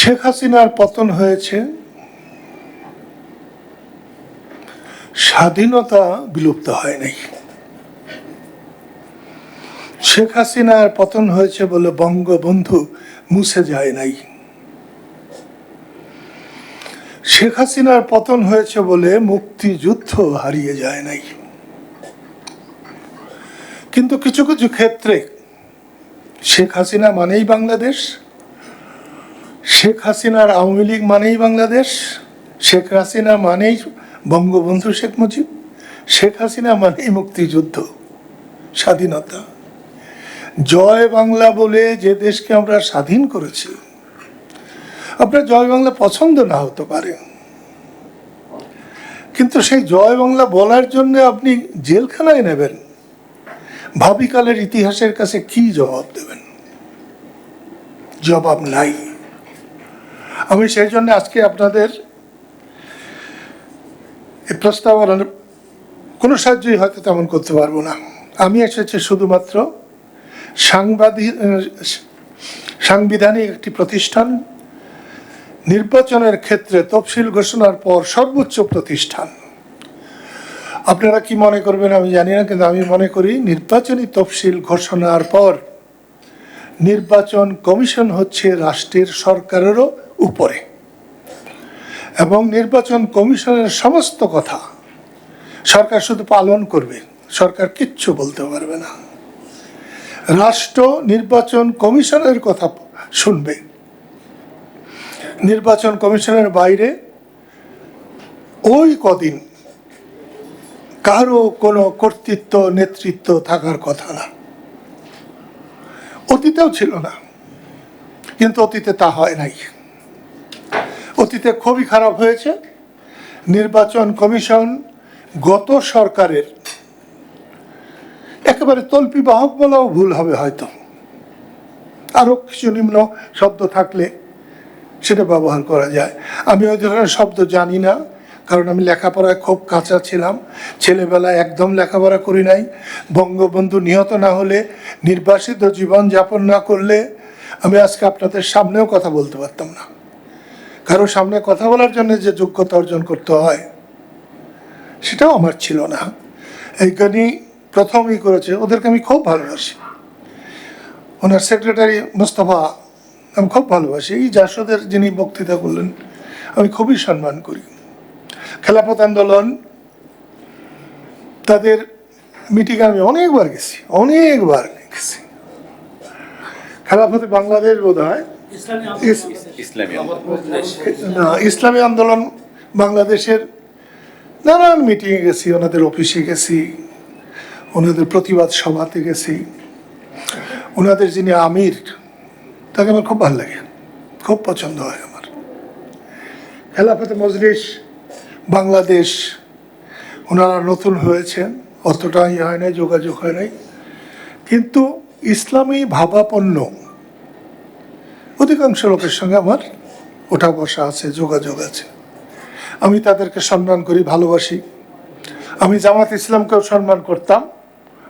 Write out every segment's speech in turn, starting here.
শেখ হাসিনার পতন হয়েছে। স্বাধীনতা বিলুপ্ত হয় নাই। শেখ হাসিনার পতন হয়েছে বলে বঙ্গবন্ধু মুছে যায় নাই। শেখ হাসিনার পতন হয়েছে বলে মুক্তিযুদ্ধ হারিয়ে যায় নাই। কিন্তু কিছু কিছু ক্ষেত্রে শেখ হাসিনা মানেই বাংলাদেশ। শেখ হাসিনার আওয়ামী লীগ মানেই বাংলাদেশ, শেখ হাসিনা মানেই বঙ্গবন্ধু শেখ মুজিব, শেখ হাসিনা মানেই মুক্তিযুদ্ধ, স্বাধীনতা। জয় বাংলা বলে যে দেশকে আমরা স্বাধীন করেছি, আপনার জয় বাংলা পছন্দ না হতে পারে। কিন্তু সেই জয় বাংলা বলার জন্য আপনি জেলখানায় নেবেন। ভাবিকালের ইতিহাসের কাছে কি জবাব দেবেন? জবাব নাই। আমি সেই জন্য আজকে আপনাদের এই প্রস্তাবনার কোনো সাহায্যই হয়তো তেমন করতে পারব না। আমি এসেছি শুধুমাত্র সাংবাদিক সাংবিধানিক একটি প্রতিষ্ঠান। নির্বাচনের ক্ষেত্রে তফসিল ঘোষণার পর সর্বোচ্চ প্রতিষ্ঠান। আপনারা কি মনে করবেন আমি জানি না, কিন্তু আমি মনে করি নির্বাচনী তফসিল ঘোষণার পর নির্বাচন কমিশন হচ্ছে রাষ্ট্রের সরকারেরও উপরে। এবং নির্বাচন কমিশনের সমস্ত কথা সরকার শুধু পালন করবে, সরকার কিচ্ছু বলতে পারবে না। রাষ্ট্র নির্বাচন কমিশনের কথা শুনবে। নির্বাচন কমিশনের বাইরে ওই কদিন কারও কোনো কর্তৃত্ব, নেতৃত্ব থাকার কথা না। অতীতেও ছিল না, কিন্তু অতীতে তা হয় নাই। অতীতে খুবই খারাপ হয়েছে। নির্বাচন কমিশন গত সরকারের একেবারে তল্পি বাহক বলাও ভুল হবে হয়তো। আরও কিছু নিম্ন শব্দ থাকলে সেটা ব্যবহার করা যায়। আমি ওই ধরনের শব্দ জানি না, কারণ আমি লেখাপড়ায় খুব কাঁচা ছিলাম। ছেলেবেলায় একদম লেখাপড়া করি নাই। বঙ্গবন্ধু নিহত না হলে, নির্বাসিত জীবন যাপন না করলে আমি আজকে আপনাদের সামনেও কথা বলতে পারতাম না। কারও সামনে কথা বলার জন্য যে যোগ্যতা অর্জন করতে হয়, সেটাও আমার ছিল না। এই গানই প্রথমই করেছে, ওদেরকে আমি খুব ভালোবাসি। ওনার সেক্রেটারি মোস্তফা, আমি খুব ভালোবাসি। এই জাসদের যিনি বক্তৃতা করলেন, আমি খুবই সম্মান করি। খেলাফত আন্দোলন, তাদের মিটিং আমি অনেকবার গেছি অনেকবার গেছি। খেলাফতে বাংলাদেশ বোধ হয় না ইসলামী আন্দোলন বাংলাদেশের নানান মিটিংয়ে গেছি ওনাদের অফিসে গেছি ওনাদের প্রতিবাদ সভাতে গেছি। ওনাদের যিনি আমির তাকে আমার খুব ভালো লাগে। খুব পছন্দ হয় আমার। খেলাফতে মজলিস বাংলাদেশ ওনারা নতুন হয়েছেন অতটা ইয়ে হয় নাই যোগাযোগ হয় নাই। কিন্তু ইসলামী ভাবাপন্ন অধিকাংশ লোকের সঙ্গে আমার ওঠা বসা আছে, যোগাযোগ আছে। আমি তাদেরকে সম্মান করি, ভালোবাসি। আমি জামাত ইসলামকেও সম্মান করতাম,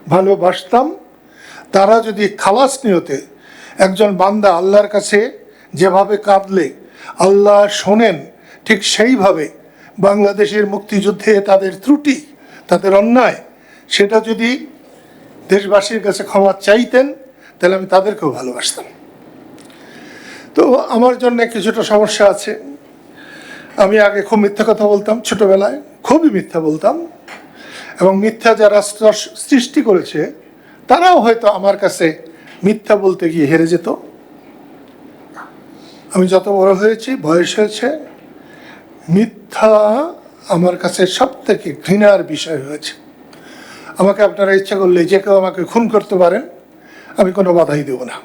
ভালোবাসতাম। তারা যদি খালাস নিয়তে একজন বান্দা আল্লাহর কাছে যেভাবে কাঁদলে, আল্লাহ শোনেন ঠিক সেইভাবে বাংলাদেশের মুক্তিযুদ্ধে তাদের ত্রুটি, তাদের অন্যায়, সেটা যদি দেশবাসীর কাছে ক্ষমা চাইতেন, তাহলে আমি তাদেরকেও ভালোবাসতাম। তো আমার জন্য কিছুটা সমস্যা আছে। আমি আগে খুব মিথ্যা কথা বলতাম ছোটবেলায়, খুবই মিথ্যা বলতাম। এবং মিথ্যা যারা সৃষ্টি করেছে, তারাও হয়তো আমার কাছে মিথ্যা বলতে গিয়ে হেরে যেত। আমি যত বড় হয়েছি, বয়স হয়েছে, মিথ্যা আমার কাছে সব থেকে ঘৃণার বিষয় হয়েছে। আমাকে আপনারা ইচ্ছা করলে যে কেউ আমাকে খুন করতে পারেন, আমি কোনো বাধাই দেব না।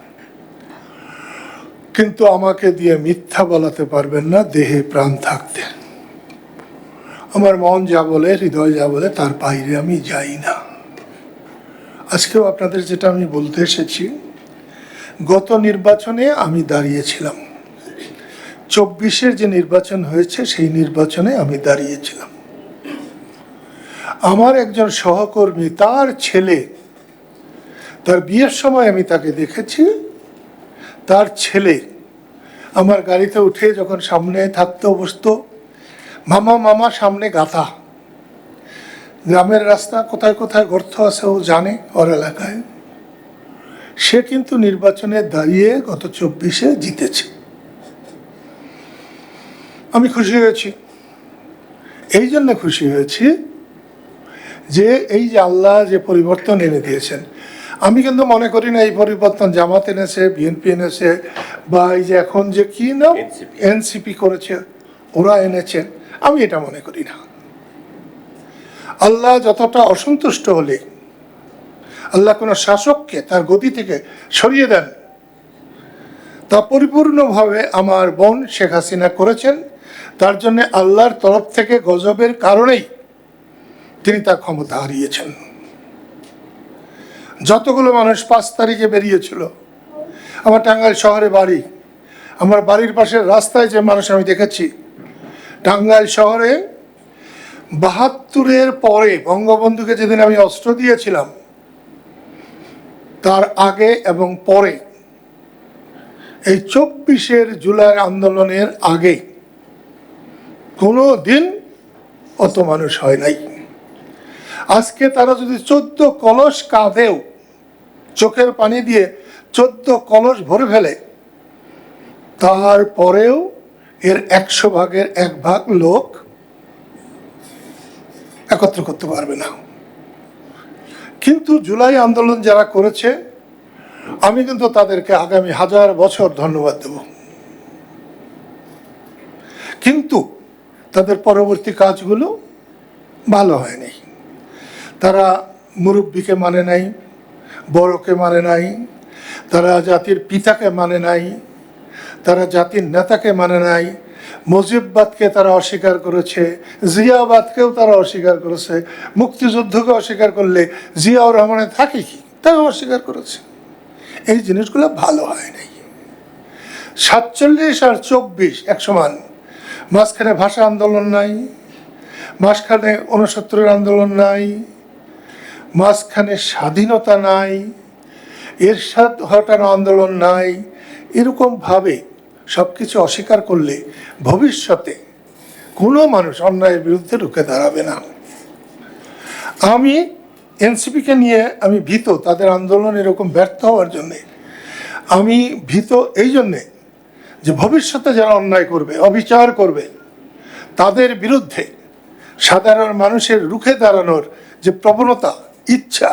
কিন্তু আমাকে দিয়ে মিথ্যা বলাতে পারবেন না, দেহে প্রাণ থাকতে। আমার মন যা বলে, হৃদয় যা বলে, তার বাইরে আমি যাই না। আজকেও আপনাদের যেটা আমি বলতে এসেছি, গত নির্বাচনে আমি দাঁড়িয়েছিলাম। চব্বিশের যে নির্বাচন হয়েছে, সেই নির্বাচনে আমি দাঁড়িয়েছিলাম। আমার একজন সহকর্মী, তার ছেলে, তার বিয়ের সময় আমি তাকে দেখেছি। তার ছেলে আমার গাড়িতে উঠে যখন সামনে থাকতো, বসতো, মামা মামা, সামনে গাথা গ্রামের রাস্তা কোথায় কোথায় গর্ত আছে ও জানে ওর এলাকায়। সে কিন্তু নির্বাচনে দাঁড়িয়ে গত চব্বিশে জিতেছে। আমি খুশি হয়েছি। এই জন্য খুশি হয়েছি যে এই যে আল্লাহ যে পরিবর্তন এনে দিয়েছেন আমি কিন্তু মনে করি না এই পরিবর্তন জামাত এনেছে বিএনপি এনেছে বা এই যে এখন যে কি নাম? এনসিপি করেছে ওরা এনেছে। আমি এটা মনে করি না। আল্লাহ যতটা অসন্তুষ্ট হলে আল্লাহ কোনো শাসককে তার গতি থেকে সরিয়ে দেন তা পরিপূর্ণভাবে আমার বোন শেখ হাসিনা করেছেন। তার জন্য আল্লাহর তরফ থেকে গজবের কারণেই তিনি তার ক্ষমতা হারিয়েছেন। যতগুলো মানুষ পাঁচ তারিখে বেরিয়েছিল, আমার টাঙ্গাইল শহরে বাড়ি, আমার বাড়ির পাশের রাস্তায় যে মানুষ আমি দেখেছি, টাঙ্গাইল শহরে বাহাত্তরের পরে বঙ্গবন্ধুকে যেদিন আমি অস্ত্র দিয়েছিলাম, তার আগে এবং পরে, এই চব্বিশের জুলাই আন্দোলনের আগে কোনো দিন অত মানুষ হয় নাই। আজকে তারা যদি চোদ্দ কলস কাঁধেও চোখের পানি দিয়ে চোদ্দ কলস ভরে ফেলে, তারপরেও এর একশো ভাগের এক ভাগ লোক একত্র করতে পারবে না। কিন্তু জুলাই আন্দোলন যারা করেছে, আমি কিন্তু তাদেরকে আগামী হাজার বছর ধন্যবাদ দেব। কিন্তু তাদের পরবর্তী কাজগুলো ভালো হয়নি। তারা মুরব্বীকে মানে নাই, বড়কে মানে নাই, তারা জাতির পিতাকে মানে নাই, তারা জাতির নেতাকে মানে নাই, মুজিববাদকে তারা অস্বীকার করেছে, জিয়াবাদকেও তারা অস্বীকার করেছে, মুক্তিযুদ্ধকে অস্বীকার করলে জিয়াউর রহমানের থাকে কি? তাও অস্বীকার করেছে। এই জিনিসগুলো ভালো হয় নাই। সাতচল্লিশ আর চব্বিশ এক সমান মাঝখানে ভাষা আন্দোলন নাই, মাঝখানে ঊনসত্তরের আন্দোলন নাই মাঝখানে স্বাধীনতা নাই, এরশাদ হটানো আন্দোলন নাই এরকমভাবে সব কিছু অস্বীকার করলে ভবিষ্যতে কোনো মানুষ অন্যায়ের বিরুদ্ধে রুখে দাঁড়াবে না। আমি এনসিপিকে নিয়ে আমি ভীত, তাদের আন্দোলন এরকম ব্যর্থ হওয়ার জন্যে। আমি ভীত এই জন্যে যে ভবিষ্যতে যারা অন্যায় করবে, অবিচার করবে, তাদের বিরুদ্ধে সাধারণ মানুষের রুখে দাঁড়ানোর যে প্রবণতা ইচ্ছা,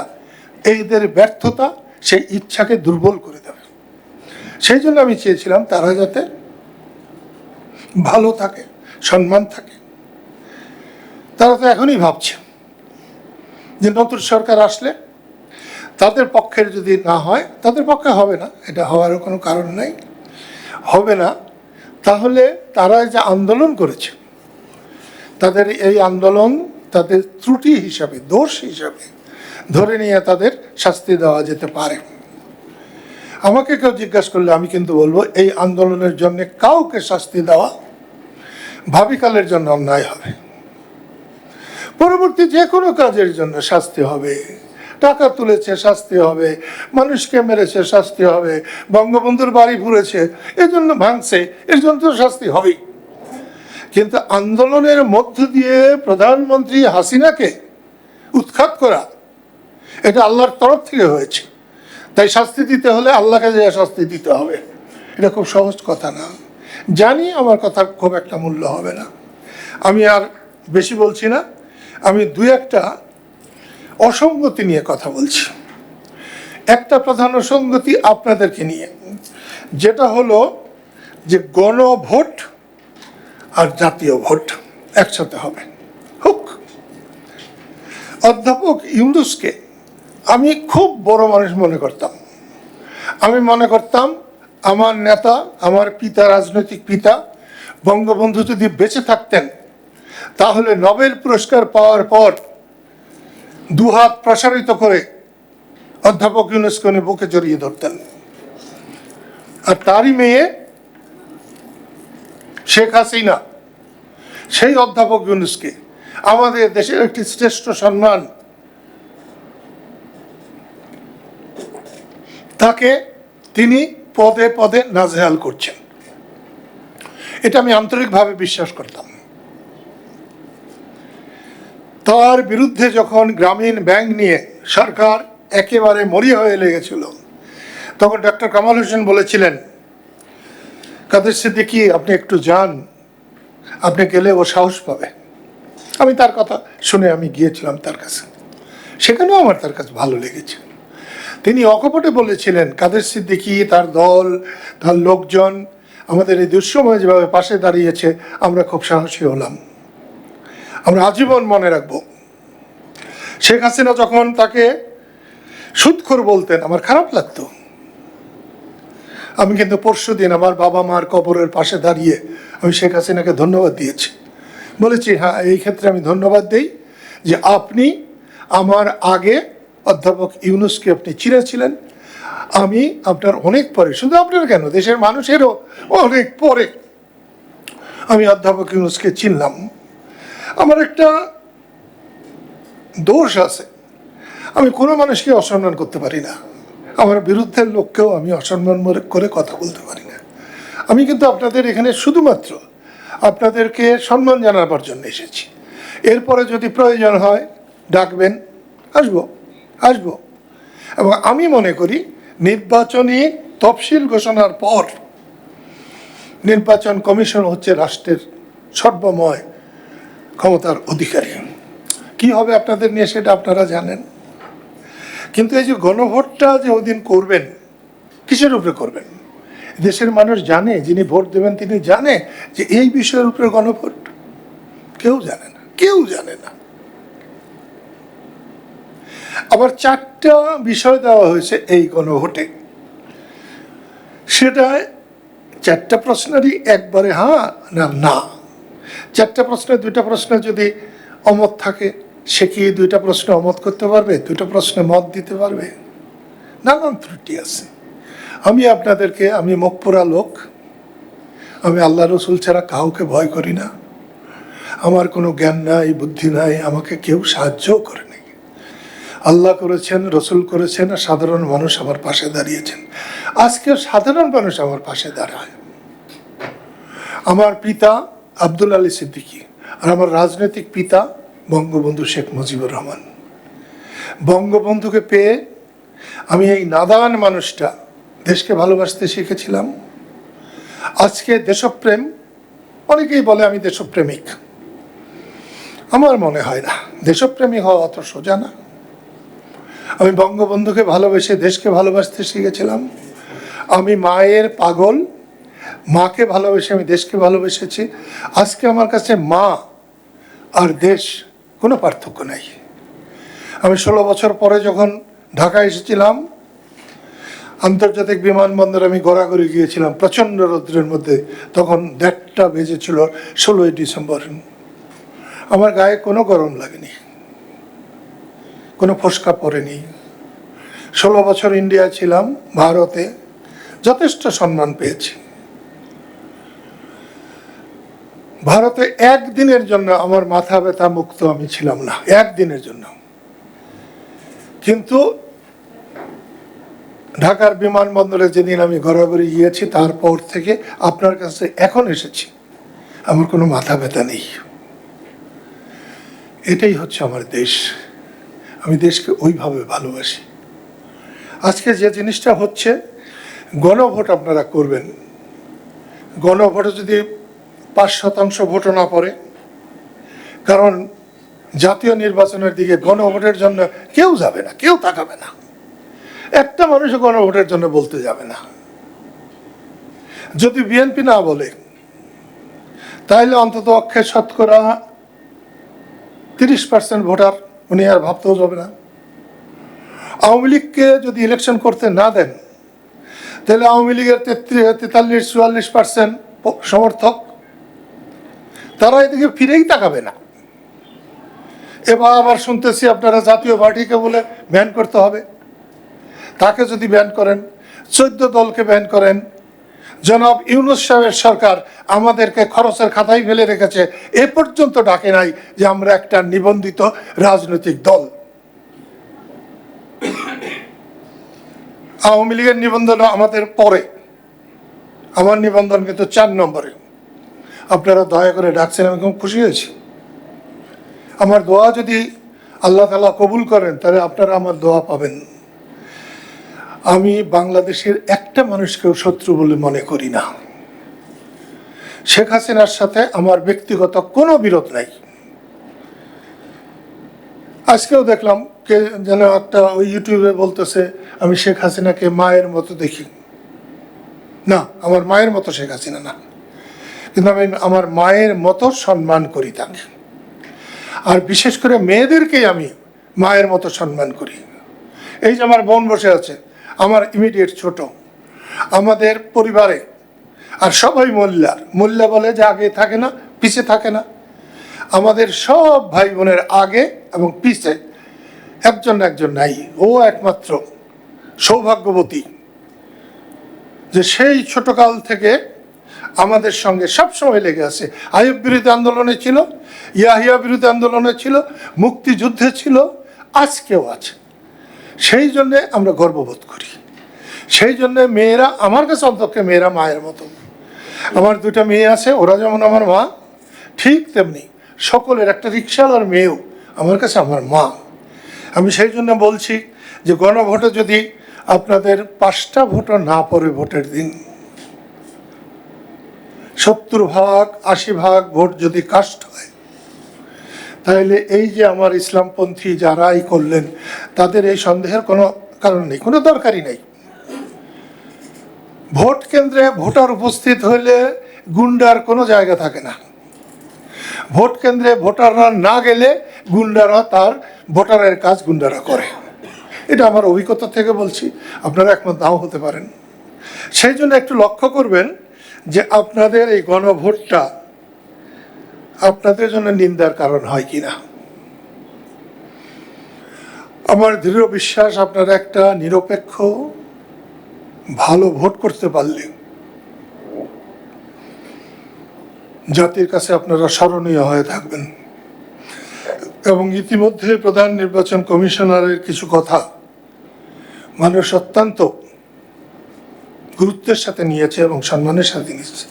এইদের ব্যর্থতা সেই ইচ্ছাকে দুর্বল করে দেবে। সেই জন্য আমি চেয়েছিলাম তারা যাতে ভালো থাকে, সম্মান থাকে। তারা তো এখনই ভাবছে যে নতুন সরকার আসলে তাদের পক্ষের যদি না হয়, তাদের পক্ষে হবে না, এটা হওয়ারও কোনো কারণ নাই। হবে না, তাহলে তারা যে আন্দোলন করেছে, তাদের এই আন্দোলন তাদের ত্রুটি হিসাবে, দোষ হিসাবে ধরে নিয়ে তাদের শাস্তি দেওয়া যেতে পারে। আমাকে কেউ জিজ্ঞাসা করলে আমি কিন্তু বলব, এই আন্দোলনের জন্য কাউকে শাস্তি দেওয়া ভাবিকালের জন্য অন্যায় হবে। পরবর্তী যে কোনো কাজের জন্য শাস্তি হবে। টাকা তুলেছে, শাস্তি হবে। মানুষকে মেরেছে, শাস্তি হবে। বঙ্গবন্ধুর বাড়ি পুড়েছে, এজন্য ভাঙছে এর জন্য তো শাস্তি হবেই। কিন্তু আন্দোলনের মধ্য দিয়ে প্রধানমন্ত্রী হাসিনাকে উৎখাত করা এটা আল্লাহর তরফ থেকে হয়েছে। তাই শাস্তি দিতে হলে আল্লাহকে যে শাস্তি দিতে হবে, এটা খুব সহজ কথা না। জানি আমার কথার খুব একটা মূল্য হবে না। আমি আর বেশি বলছি না। আমি দুই একটা অসঙ্গতি নিয়ে কথা বলছি। একটা প্রধান অসঙ্গতি আপনাদেরকে নিয়ে, যেটা হলো যে গণভোট আর জাতীয় ভোট একসাথে হবে। হোক। অধ্যাপক ইউনুসকে আমি খুব বড় মানুষ মনে করতাম। আমি মনে করতাম, আমার নেতা, আমার পিতা, রাজনৈতিক পিতা, বঙ্গবন্ধু যদি বেঁচে থাকতেন, তাহলে নোবেল পুরস্কার পাওয়ার পর দুহাত প্রসারিত করে অধ্যাপক ইউনেস্কো উনি বুকে জড়িয়ে ধরতেন। আর তারই মেয়ে শেখ হাসিনা, সেই অধ্যাপক ইউনুসকে আমাদের দেশের একটি শ্রেষ্ঠ সম্মান তাকে তিনি পদে পদে নাজেহাল করছেন। এটা আমি আন্তরিকভাবে বিশ্বাস করতাম। তার বিরুদ্ধে যখন গ্রামীণ ব্যাংক নিয়ে সরকার একেবারে মরিয়া হয়ে লেগেছিল, তখন ডক্টর কামাল হোসেন বলেছিলেন, কাদের সিদ্দিকি, আপনি একটু যান, আপনি গেলে ও সাহস পাবে। আমি তার কথা শুনে আমি গিয়েছিলাম তার কাছে। সেখানেও আমার তার কাছে ভালো লেগেছে। তিনি অকপটে বলেছিলেন, কাদের সিদ্দিকি, তার দল, তার লোকজন, আমাদের এই দুঃসময় যেভাবে পাশে দাঁড়িয়েছে, আমরা খুব সাহসী হলাম। আমরা আজীবন মনে রাখব। শেখ হাসিনা যখন তাকে সুৎখোর বলতেন, আমার খারাপ লাগতো। আমি কিন্তু পরশু দিন আমার বাবা মার কবরের পাশে দাঁড়িয়ে আমি শেখ হাসিনাকে ধন্যবাদ দিয়েছি। বলেছি হ্যাঁ এই ক্ষেত্রে আমি ধন্যবাদ দিই যে আপনি আমার আগে অধ্যাপক ইউনুসকে আপনি চিনেছিলেন। আমি আপনার অনেক পরে, শুধু আপনার কেন, দেশের মানুষেরও অনেক পরে আমি অধ্যাপক ইউনুসকে চিনলাম। আমার একটা দোষ আছে। আমি কোনো মানুষকে অসম্মান করতে পারি না। আমার বিরুদ্ধের লোককেও আমি অসম্মান করে কথা বলতে পারি না। আমি কিন্তু আপনাদের এখানে শুধুমাত্র আপনাদেরকে সম্মান জানাবার জন্য এসেছি। এরপরে যদি প্রয়োজন হয়, ডাকবেন, আসব। আসব। এবং আমি মনে করি নির্বাচনী তফসিল ঘোষণার পর নির্বাচন কমিশন হচ্ছে রাষ্ট্রের সর্বময় ক্ষমতার অধিকারী। কি হবে আপনাদের নিয়ে সেটা আপনারা জানেন। কিন্তু এই যে গণভোটটা যে ওদিন করবেন, কিসের উপরে করবেন? দেশের মানুষ জানে, যিনি ভোট দেবেন তিনি জানে যে এই বিষয়ের উপরে গণভোট। কেউ জানে না, কেউ জানে না। আবার চারটা বিষয় দেওয়া হয়েছে এই গণভোটে। সেটা চারটা প্রশ্নেরই একবারে হ্যাঁ না না। চারটা প্রশ্নে দুইটা প্রশ্ন যদি অমত থাকে, সে কি দুইটা প্রশ্ন অমত করতে পারবে? দুইটা প্রশ্নে মত দিতে পারবে? নানান ত্রুটি আছে। আমি আপনাদেরকে, আমি মুখ পোড়া লোক, আমি আল্লাহ রসুল ছাড়া কাউকে ভয় করি না। আমার কোনো জ্ঞান নাই, বুদ্ধি নাই, আমাকে কেউ সাহায্যও করেনি আল্লাহ করেছেন, রসুল করেছেন আর সাধারণ মানুষ আমার পাশে দাঁড়িয়েছেন। আজকে সাধারণ মানুষ আমার পাশে দাঁড়ায়। আমার পিতা আব্দুল আলী সিদ্দিকী আর আমার রাজনৈতিক পিতা বঙ্গবন্ধু শেখ মুজিবুর রহমান। বঙ্গবন্ধুকে পেয়ে আমি এই নাদান মানুষটা দেশকে ভালোবাসতে শিখেছিলাম। আজকে দেশপ্রেম, অনেকেই বলে আমি দেশপ্রেমিক। আমার মনে হয় না, দেশপ্রেমী হওয়া অত সোজা না। আমি বঙ্গবন্ধুকে ভালোবেসে দেশকে ভালোবাসতে শিখেছিলাম। আমি মায়ের পাগল, মাকে ভালোবেসে আমি দেশকে ভালোবেসেছি। আজকে আমার কাছে মা আর দেশ কোনো পার্থক্য নাই। আমি ষোলো বছর পরে যখন ঢাকা এসেছিলাম, আন্তর্জাতিক বিমানবন্দরে আমি গড়াগড়ি গিয়েছিলাম প্রচণ্ড রৌদ্রের মধ্যে। তখন দেড়টা বেজেছিল ষোলোই ডিসেম্বর। আমার গায়ে কোনো গরম লাগেনি। কোনো ফসকা পড়েনি। ষোলো বছর ইন্ডিয়া ছিলাম, ভারতে। যথেষ্ট সম্মান পেয়েছি। ভারতে একদিনের জন্য আমার মাথা ব্যথা মুক্ত আমি ছিলাম না, একদিনের জন্য। কিন্তু ঢাকার বিমানবন্দরে যেদিন আমি ঘোরাঘুরি গিয়েছি, তারপর থেকে আপনার কাছে এখন এসেছি। আমার কোনো মাথা ব্যথা নেই। এটাই হচ্ছে আমার দেশ। আমি দেশকে ওইভাবে ভালোবাসি। আজকে যে জিনিসটা হচ্ছে, গণভোট আপনারা করবেন। গণভোটে যদি পাঁচ শতাংশ ভোটও না পড়ে, কারণ জাতীয় নির্বাচনের দিকে গণভোটের জন্য কেউ যাবে না, কেউ তাকাবে না। একটা মানুষও গণভোটের জন্য বলতে যাবে না। যদি বিএনপি না বলে তাহলে অন্তত অক্ষে শতকরা তিরিশ পার্সেন্ট ভোটার উনি আর ভাবতেও যাবে না। আওয়ামী লীগকে যদি ইলেকশন করতে না দেন, তাহলে আওয়ামী লীগের তেত্রিশ তেতাল্লিশ, চুয়াল্লিশ পার্সেন্ট সমর্থক, তারা এদিকে ফিরেই তাকাবে না। এবার আবার শুনতেছি আপনারা জাতীয় পার্টিকে বলে ব্যান করতে হবে। তাকে যদি ব্যান করেন, চোদ্দ দলকে ব্যান করেন জনাব ইউনুস সাহেবের সরকার আমাদেরকে খরচের খাতায় ফেলে রেখেছে। এ পর্যন্ত ডাকে নাই যে আমরা একটা নিবন্ধিত রাজনৈতিক দল। আওয়ামী লীগের নিবন্ধন আমাদের পরে। আমার নিবন্ধন কিন্তু চার নম্বরে। আপনারা দয়া করে ডাকছেন, আমি খুব খুশি হয়েছি। আমার দোয়া যদি আল্লাহ তালা কবুল করেন, তাহলে আপনারা আমার দোয়া পাবেন। আমি বাংলাদেশের একটা মানুষকেও শত্রু বলে মনে করি না। শেখ হাসিনার সাথে আমার ব্যক্তিগত কোনো বিরোধ নাই। আজকেও দেখলাম কে যেন একটা ওই ইউটিউবে বলতেছে, আমি শেখ হাসিনাকে মায়ের মতো দেখি। না, আমার মায়ের মতো শেখ হাসিনা না। কিন্তু আমি আমার মায়ের মতো সম্মান করি তাকে। আর বিশেষ করে মেয়েদেরকেই আমি মায়ের মতো সম্মান করি। এই যে আমার বোন বসে আছে আমার ইমিডিয়েট ছোট, আমাদের পরিবারে, আর সবাই মোল্লার, মোল্লা বলে যে আগে থাকে না, পিছে থাকে না। আমাদের সব ভাই বোনের আগে এবং পিছে একজন একজন নাই, ও একমাত্র সৌভাগ্যবতী। যে সেই ছোটকাল থেকে আমাদের সঙ্গে সব সময় লেগে আছে। আয়ুব বিরোধী আন্দোলনে ছিল, ইয়াহিয়া বিরোধী আন্দোলনে ছিল, মুক্তিযুদ্ধে ছিল, আজকেও আছে। সেই জন্যে আমরা গর্ববোধ করি। সেই জন্যে মেয়েরা, আমার কাছে অন্তত মেয়েরা মায়ের মতো আমার দুটা মেয়ে আছে, ওরা যেমন আমার মা, ঠিক তেমনি সকলের একটা রিক্সাওয়ালার মেয়েও আমার কাছে আমার মা। আমি সেই জন্য বলছি যে গণভোটে যদি আপনাদের পাঁচটা ভোটও না পড়ে ভোটের দিন, সত্তর ভাগ, আশি ভাগ ভোট যদি কাস্ট হয় তাহলে এই যে আমার ইসলামপন্থী যারাই করলেন, তাদের এই সন্দেহের কোনো কারণ নেই, কোনো দরকারই নেই। ভোট কেন্দ্রে ভোটার উপস্থিত হলে গুন্ডার কোনো জায়গা থাকে না। ভোট কেন্দ্রে ভোটাররা না গেলে গুন্ডারা তার ভোটারের কাজ গুন্ডারা করে। এটা আমার অভিজ্ঞতা থেকে বলছি, আপনারা একমত নাও হতে পারেন। সেই জন্য একটু লক্ষ্য করবেন যে আপনাদের এই গণভোটটা আপনাদের জন্য নিন্দার কারণ হয় কি না আমার দৃঢ় বিশ্বাস আপনারা একটা নিরপেক্ষ, ভালো ভোট করতে পারলে জাতির কাছে আপনারা স্মরণীয় হয়ে থাকবেন। এবং ইতিমধ্যে প্রধান নির্বাচন কমিশনারের কিছু কথা মানুষ অত্যন্ত গুরুত্বের সাথে নিয়েছে এবং সম্মানের সাথে নিয়েছে।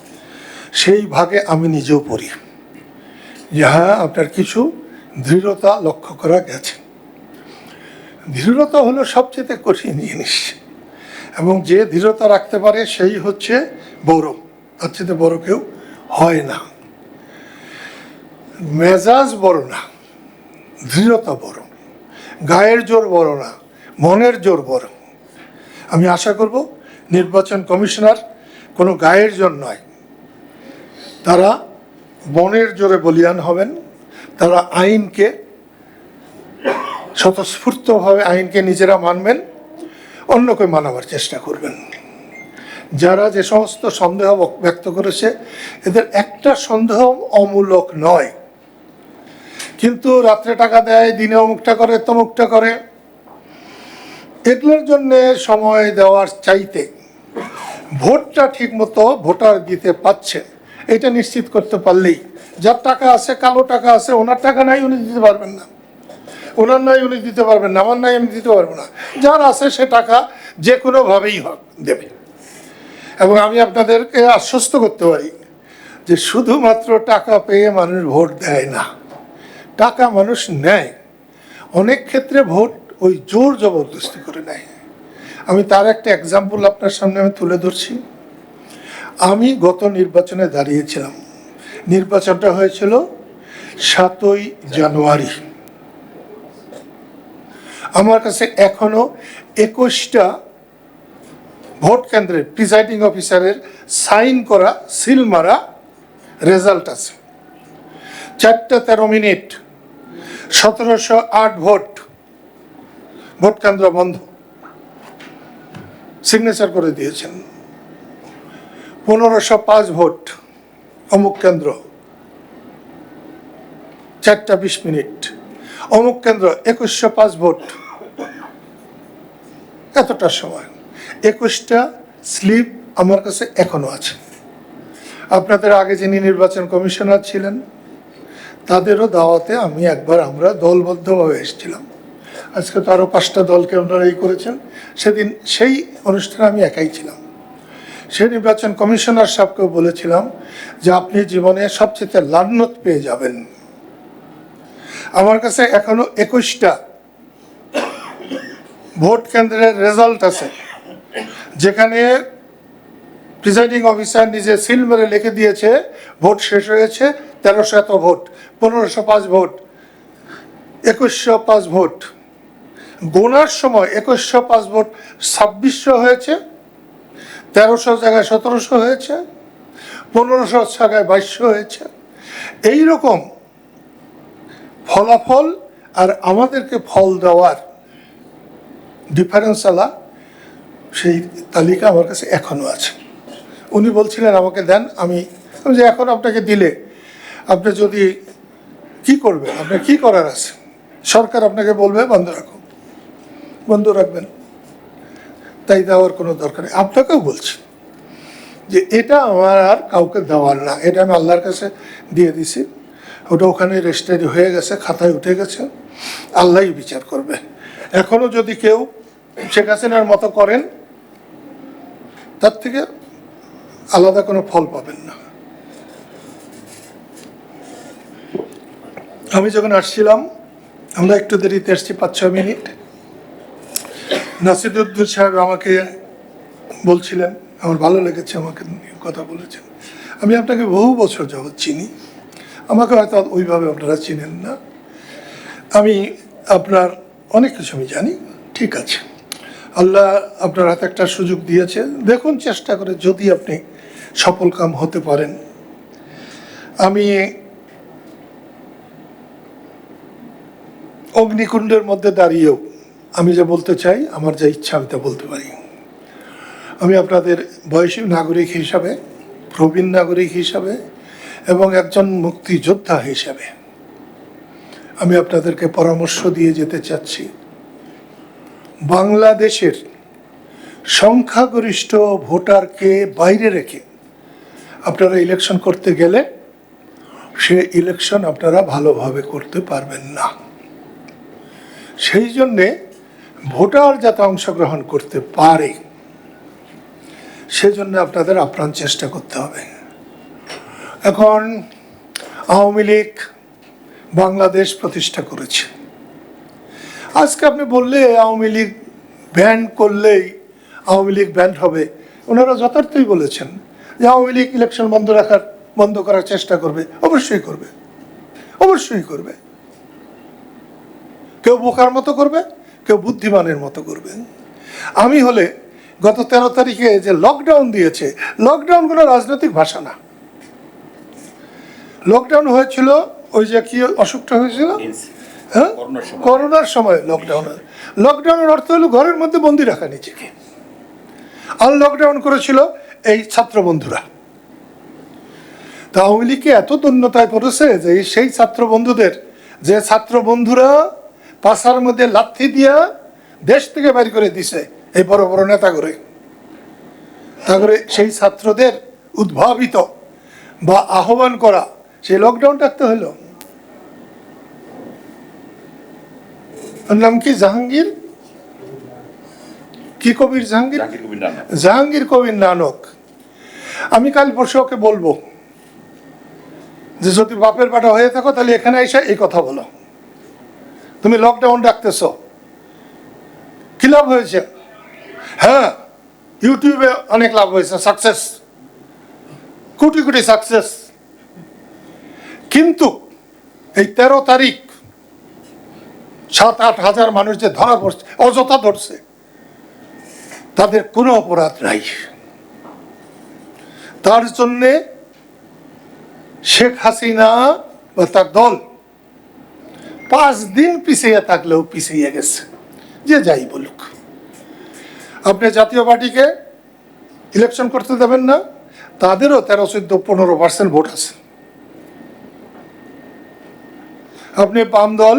সেই ভাগে আমি নিজেও পড়ি। যে হ্যাঁ আপনার কিছু দৃঢ়তা লক্ষ্য করা গেছে। দৃঢ়তা হলো সবচেয়ে কঠিন জিনিস। এবং যে দৃঢ়তা রাখতে পারে সেই হচ্ছে বড় তার চেয়ে বড় কেউ হয় না। মেজাজ বড় না, দৃঢ়তা বড়। গায়ের জোর বড় না, মনের জোর বড়। আমি আশা করব নির্বাচন কমিশনার কোনো গায়ের জোর নয়। তারা মনের জোরে বলিয়ান হবেন, তারা আইনকে স্বতঃস্ফূর্তভাবে আইনকে নিজেরা মানবেন, অন্যকে মানাবার চেষ্টা করবেন। যারা যে সমস্ত সন্দেহ ব্যক্ত করেছে, এদের একটা সন্দেহ অমূলক নয়। কিন্তু রাত্রে টাকা দেয়, দিনে অমুকটা করে, তমুকটা করে, এগুলোর জন্যে সময় দেওয়ার চাইতে ভোটটা ঠিকমতো ভোটার দিতে পাচ্ছে এটা নিশ্চিত করতে পারলেই। যার টাকা আছে, কালো টাকা আছে, ওনার টাকা নাই, উনি দিতে পারবেন না। ওনার নাই, উনি দিতে পারবেন না। আমার নাই, আমি দিতে পারব না। যার আছে, সে টাকা যে কোনোভাবেই হোক দেবে। এবং আমি আপনাদেরকে আশ্বস্ত করতে পারি যে শুধুমাত্র টাকা পেয়ে মানুষ ভোট দেয় না। টাকা মানুষ নেয়। অনেক ক্ষেত্রে ভোট ওই জোর জবরদস্তি করে নেয়। আমি তার একটা এক্সাম্পল আপনার সামনে আমি তুলে ধরছি। আমি গত নির্বাচনে দাঁড়িয়েছিলাম। নির্বাচনটা হয়েছিল সাতই জানুয়ারি। আমার কাছে এখনও একুশটা ভোট কেন্দ্রের প্রিসাইডিং অফিসারের সাইন করা, সিল মারা রেজাল্ট আছে। চারটা তেরো মিনিট, সতেরোশো আট ভোট ভোট কেন্দ্র বন্ধ। সিগনেচার করে দিয়েছেন। পনেরোশো পাঁচ ভোট অমুক কেন্দ্র। চারটা বিশ মিনিট। অমুক কেন্দ্র, একুশশো পাঁচ ভোট। এতটা সময়। একুশটা স্লিপ আমার কাছে এখনও আছে। আপনাদের আগে যিনি নির্বাচন কমিশনার ছিলেন, তাদেরও দাওয়াতে আমি একবার আমরা দলবদ্ধভাবে এসেছিলাম। আজকে তো আরও পাঁচটা দলকে আপনারা এই করেছেন। সেদিন সেই অনুষ্ঠানে আমি একাই ছিলাম। সেই নির্বাচন কমিশনার সাহেবকেও বলেছিলাম যে আপনি জীবনে সবচেয়ে লান্নত পেয়ে যাবেন। আমার কাছে এখনও একুশটা ভোট কেন্দ্রের রেজাল্ট আছে, যেখানে প্রিসাইডিং অফিসার নিজে সিল মেরে লিখে দিয়েছে, ভোট শেষ হয়েছে তেরোশো এত ভোট, পনেরোশো পাঁচ ভোট, একুশশো পাঁচ ভোট। গোনার সময় একুশশো পাঁচ ভোট ছাব্বিশশো হয়েছে তেরোশো জায়গায় সতেরোশো হয়েছে, পনেরোশো জায়গায় বাইশশো হয়েছে। এই রকম ফলাফল আর আমাদেরকে ফল দেওয়ার ডিফারেন্স আলা সেই তালিকা আমার কাছে এখনও আছে। উনি বলছিলেন আমাকে দেন, আমি যে এখন আপনাকে দিলে, আপনি যদি কি করবেন, আপনার কি করার আছে? সরকার আপনাকে বলবে, বন্ধ রাখুন। বন্ধ রাখবেন। তাই দেওয়ার কোনো দরকার নেই। আপনাকেও বলছি যে এটা আমার আর কাউকে দেওয়ার না। এটা আমি আল্লাহর কাছে দিয়ে দিছি। ওটা ওখানে রেজিস্টারি হয়ে গেছে, খাতায় উঠে গেছে। আল্লাহই বিচার করবে। এখনও যদি কেউ শেখ হাসিনার মতো করেন, তার থেকে আলাদা কোনো ফল পাবেন না। আমি যখন আসছিলাম, আমরা একটু দেরিতে এসছি পাঁচ ছ মিনিট। নাসিরুদ্দিন সাহেব আমাকে বলছিলেন, আমার ভালো লেগেছে আমাকে কথা বলেছেন। আমি আপনাকে বহু বছর যাবৎ চিনি। আমাকে হয়তো ওইভাবে আপনারা চিনেন না। আমি আপনার অনেক কিছু আমি জানি। ঠিক আছে। আল্লাহ আপনার হাতে একটা সুযোগ দিয়েছে। দেখুন, চেষ্টা করে যদি আপনি সফল কাম হতে পারেন। আমি অগ্নিকুণ্ডের মধ্যে দাঁড়িয়েও আমি যে বলতে চাই, আমার যা ইচ্ছা, আমি তা বলতে পারি। আমি আপনাদের বয়সী নাগরিক হিসাবে, প্রবীণ নাগরিক হিসাবে এবং একজন মুক্তিযোদ্ধা হিসাবে আমি আপনাদেরকে পরামর্শ দিয়ে যেতে চাচ্ছি। বাংলাদেশের সংখ্যাগরিষ্ঠ ভোটারকে বাইরে রেখে আপনারা ইলেকশন করতে গেলে সে ইলেকশন আপনারা ভালোভাবে করতে পারবেন না। সেই জন্যে ভোটার যাতে অংশগ্রহণ করতে পারে, সেজন্য আপনাদের আপ্রাণ চেষ্টা করতে হবে। এখন আওয়ামী লীগ বাংলাদেশ প্রতিষ্ঠা করেছে। আজকে আপনি বললে আওয়ামী লীগ ব্যান করলেই আওয়ামী লীগ ব্যান্ড হবে, ওনারা যথার্থই বলেছেন যে আওয়ামী লীগ ইলেকশন বন্ধ রাখার, বন্ধ করার চেষ্টা করবে, অবশ্যই করবে। অবশ্যই করবে। কেউ বোকার মতো করবে? কেউ বুদ্ধিমানের মতো করবে। আমি হলে গত তেরো তারিখে যে লকডাউন দিয়েছে লকডাউন কোনো রাজনৈতিক ভাষা না। লকডাউন হয়েছিল ওই যে কি অসুখটা হয়েছিল? হ্যাঁ? করোনার সময়। লকডাউন লকডাউনের অর্থ হলো ঘরের মধ্যে বন্দি রাখা নিজেকে। আনলকডাউন করেছিল এই ছাত্র বন্ধুরা। তা আওয়ামী লীগকে এত দন্যতায় পড়েছে যে সেই ছাত্র বন্ধুদের যে ছাত্র বন্ধুরা পাশার মধ্যে লাথি দিয়া দেশ থেকে বের করে দিছে এই বড় বড় নেতা করে তারপরে সেই ছাত্রদের উদ্ভাবিত বা আহ্বান করা সেই লকডাউন ডাকতে হলো। নাম কি? জাহাঙ্গীর? কি কবির জাহাঙ্গীর? জাহাঙ্গীর কবির নানক। আমি কাল পরশু ওকে বলব যে যদি বাপের বাটা হয়ে থাকো তাহলে এখানে এসে এই কথা বলো। তুমি লকডাউন ডাকতেছ। কি লাভ হয়েছে? হ্যাঁ ইউটিউবে অনেক লাভ হয়েছে সাকসেস কোটি কোটি সাকসেস কিন্তু এই তেরো তারিখ সাত আট হাজার মানুষ যে ধরা পড়ছে, অযথা ধরছে, তাদের কোনো অপরাধ নাই। তার জন্যে শেখ হাসিনা বা তার দল পাঁচ দিন পিছিয়ে থাকলেও পিছিয়ে গেছে, যে যাই বলুক। আপনি জাতীয় পার্টিকে ইলেকশন করতে দেবেন না, তাদেরও তেরো, চোদ্দ, পনেরো পার্সেন্ট ভোট আছে। আপনি বাম দল,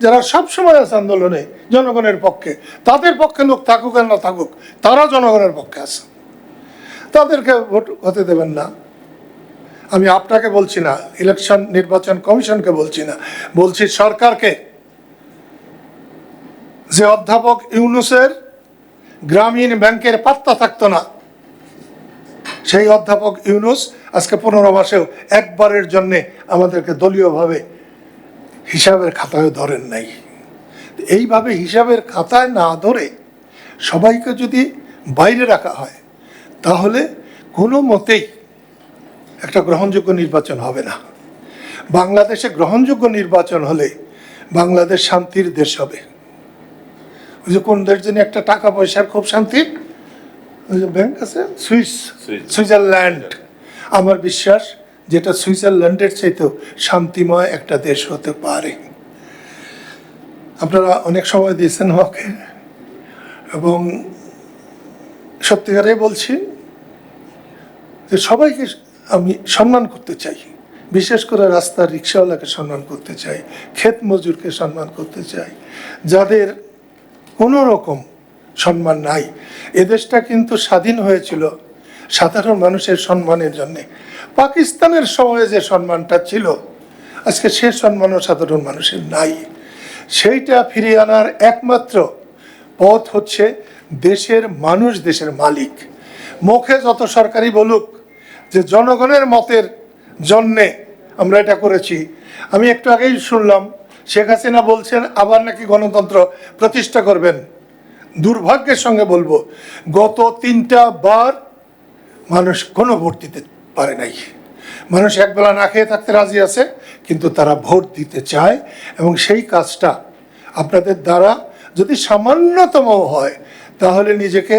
যারা সব সময় আছে আন্দোলনে, জনগণের পক্ষে, তাদের পক্ষে লোক থাকুক আর না থাকুক, তারা জনগণের পক্ষে আছে। তাদেরকে ভোট হতে দেবেন না। আমি আপনাকে বলছি না ইলেকশন নির্বাচন কমিশনকে বলছি না, বলছি সরকারকে। যে অধ্যাপক ইউনুসের গ্রামীণ ব্যাংকের পাত্তা থাকতো না, সেই অধ্যাপক ইউনুস আজকে পনেরো মাসেও একবারের জন্যে আমাদেরকে দলীয়ভাবে হিসাবের খাতায় ধরেন নাই। এইভাবে হিসাবের খাতায় না ধরে সবাইকে যদি বাইরে রাখা হয়, তাহলে কোনো মতেই একটা গ্রহণযোগ্য নির্বাচন হবে না। বাংলাদেশে গ্রহণযোগ্য নির্বাচন হলে বাংলাদেশ শান্তির দেশ হবে। ওই যে কোন দেশ জানি একটা টাকা পয়সার খুব শান্তি? ওই যে ব্যাংক আছে? সুইস। সুইস। সুইজারল্যান্ড। আমার বিশ্বাস যেটা সুইজারল্যান্ডের চাইতেও শান্তিময় একটা দেশ হতে পারে। আপনারা অনেক সময় দিয়েছেন আমাকে। এবং সত্যিকারে বলছি যে সবাইকে আমি সম্মান করতে চাই। বিশেষ করে রাস্তার রিক্সাওয়ালাকে সম্মান করতে চাই, ক্ষেত মজুরকে সম্মান করতে চাই। যাদের কোনো রকম সম্মান নাই। এদেশটা কিন্তু স্বাধীন হয়েছিল সাধারণ মানুষের সম্মানের জন্যে। পাকিস্তানের সময়ে যে সম্মানটা ছিল, আজকে সে সম্মানও সাধারণ মানুষের নাই। সেইটা ফিরিয়ে আনার একমাত্র পথ হচ্ছে দেশের মানুষ, দেশের মালিক। মুখে যত সরকারি বলুক যে জনগণের মতের জন্যে আমরা এটা করেছি। আমি একটু আগেই শুনলাম, শেখ হাসিনা বলছেন, আবার নাকি গণতন্ত্র প্রতিষ্ঠা করবেন। দুর্ভাগ্যের সঙ্গে বলব, গত তিনটা বার মানুষ কোনো ভোট দিতে পারে নাই। মানুষ একবেলা না খেয়ে থাকতে রাজি আছে, কিন্তু তারা ভোট দিতে চায় এবং সেই কাজটা আপনাদের দ্বারা যদি সামান্যতম হয়, তাহলে নিজেকে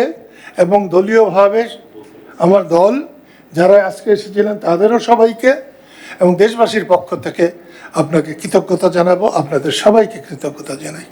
এবং দলীয়ভাবে আমার দল যারা আজকে এসেছিলেন তাদেরও সবাইকে এবং দেশবাসীর পক্ষ থেকে আপনাকে কৃতজ্ঞতা জানাব, আপনাদের সবাইকে কৃতজ্ঞতা জানাই।